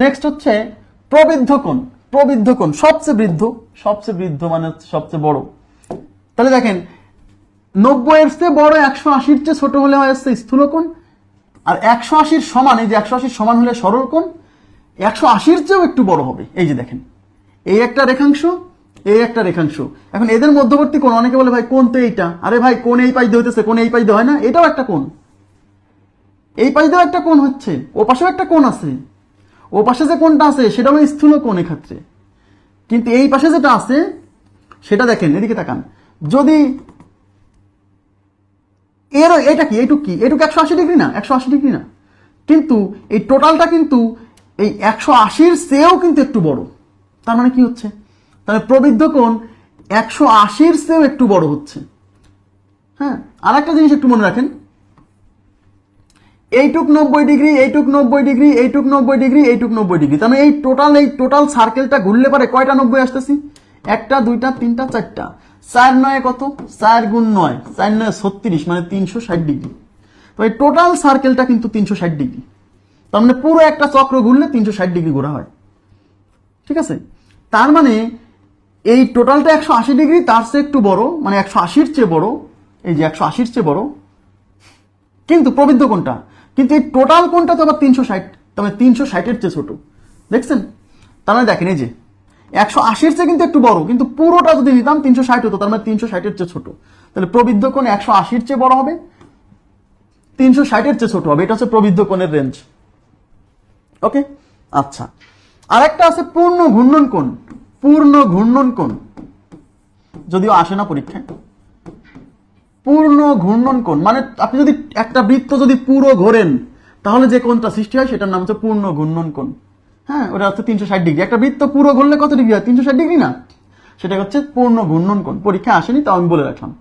Next হচ্ছে প্রবৃদ্ধ কোণ প্রবৃদ্ধ কোণ সবচেয়ে বৃদ্ধ সবচেয়ে বৃদ্ধ মানে হচ্ছে সবচেয়ে বড়। তাহলে দেখেন নব্বই এর চেয়ে বড় একশো আশির চেয়ে ছোট হলে হয় হচ্ছে স্থূল কোণ আর একশো আশির সমান, এই যে একশো আশির সমান হলে সরল কোণ একশো আশির চেয়েও একটু বড় হবে। এই যে দেখেন, এই একটা রেখাংশ, এই একটা রেখাংশ। এখন এদের মধ্যবর্তী কোণ, অনেকে বলে ভাই কোন তো এইটা। আরে ভাই কোন এই পাই হইতেছে, কোণ এই পাই হয় না, এটাও একটা কোণ। এই দিয়েও একটা কোণ হচ্ছে ও পাশেও একটা কোণ আছে। ও পাশে যে কোনটা আছে, সেটা হলো স্থূল কোণ এক্ষেত্রে। কিন্তু এই পাশে যেটা আছে, সেটা দেখেন, এদিকে তাকান। যদি এর, এটা কি? এইটুক কি? এইটুকু একশো আশি ডিগ্রি না? একশো আশি ডিগ্রি না? কিন্তু এই টোটালটা কিন্তু, এই একশো আশির চেয়েও কিন্তু একটু বড়। তার মানে কি হচ্ছে? তাহলে প্রবৃদ্ধ কোণ একশো আশির চেয়েও একটু বড় হচ্ছে। হ্যাঁ আর একটা জিনিস একটু মনে রাখেন। এইটুক নব্বই ডিগ্রি, এইটুক নব্বই ডিগ্রি, এইটুক নব্বই ডিগ্রি, এইটুক নব্বই ডিগ্রি। তার মানে এই টোটাল এই টোটাল সার্কেলটা ঘুরলে পারে কয়টা নব্বই আসতেছি? একটা, দুইটা, তিনটা, চারটা। চার নয় কত? চার গুণ নয়। চার নয় ছত্রিশ মানে তিনশো ষাট ডিগ্রি। তো এই টোটাল সার্কেলটা কিন্তু তিনশো ষাট ডিগ্রি। তার মানে পুরো একটা চক্র ঘুরলে তিনশো ষাট ডিগ্রি ঘোরা হয়। ঠিক আছে? তার মানে এই টোটালটা একশো আশি ডিগ্রি, তার চেয়ে একটু বড় মানে একশো আশির চেয়ে বড়, এই যে একশো আশির চেয়ে বড়। কিন্তু প্রবৃদ্ধ কোনটা? কিন্তু এই টোটাল কোনটা তো আবার তিনশো ষাট, তার মানে তিনশো ষাটের চেয়ে ছোট। দেখছেন? তার মানে দেখেন এই যে, একশো আশির চেয়ে কিন্তু একটু বড়, কিন্তু পুরোটা যদি নিতাম তিনশো ষাট হতো, তার মানে তিনশো ষাটের চেয়ে ছোট। তাহলে প্রবৃদ্ধ কোণ একশো আশির চেয়ে বড় হবে, তিনশো ষাটের চেয়ে ছোট হবে, এটা হচ্ছে প্রবৃদ্ধ কোণের রেঞ্জ ওকে আচ্ছা। আরেকটা আছে পূর্ণ ঘূর্ণন কোণ, পূর্ণ ঘূর্ণন কোণ। যদিও আসে না পরীক্ষায়। পূর্ণ ঘূর্ণন কোণ। মানে আপনি যদি একটা বৃত্ত যদি পুরো ঘোরেন, তাহলে যে কোণটা সৃষ্টি হয় সেটার নাম হচ্ছে পূর্ণ ঘূর্ণন কোণ। হ্যাঁ ওটা হচ্ছে তিনশো ষাট ডিগ্রি। একটা বৃত্ত পুরো ঘুরলে কত ডিগ্রি হয়? তিনশো ষাট ডিগ্রি না? সেটা হচ্ছে পূর্ণ ঘূর্ণন কোণ। পরীক্ষা আসেনি, তাও আমি বলে রাখলাম।